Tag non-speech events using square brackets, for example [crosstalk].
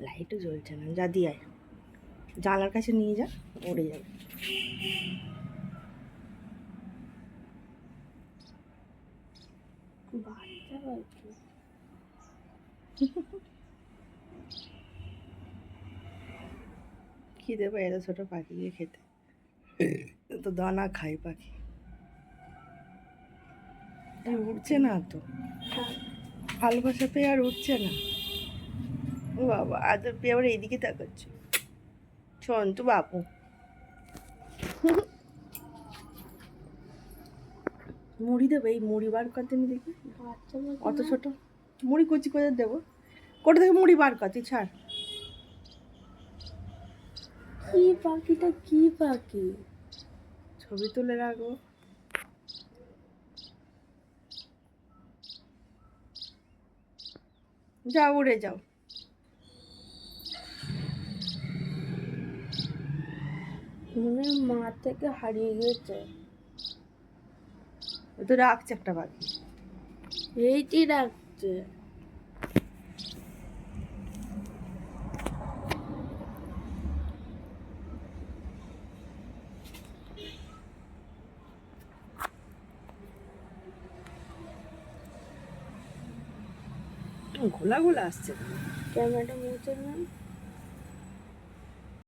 লাইটও জ্বলছে না যা দিয়ে জানলার কাছে নিয়ে যা উড়ে যাবে। [laughs] খিদে পায় এত ছোটো পাখিকে খেতে। তো দানা খায় পাখি। আর উঠছে না তো। ভালোবাসা পেয়ে আর উঠছে না। বাবা আজ পেয়ে আবার এইদিকে তাকাচ্ছে। শোন তো বাপু। মুড়ি দেবে এই মুড়ি বার করতে আমি দেখি। অত ছোট। মুড়ি কুচি করে দেবো। কোটা থেকে মুড়ি বার কর তুই ছাড়। কি পাখিটা কি পাখি? ছবি তুলে রাখব। যাও উড়ে যাও। মনে মা থেকে হারিয়ে গেছে। ও তো রাখছে একটা পাখি। এইটি রাখছে ঘোলা ঘোলা আসছে। ক্যামেরাটা মুছে না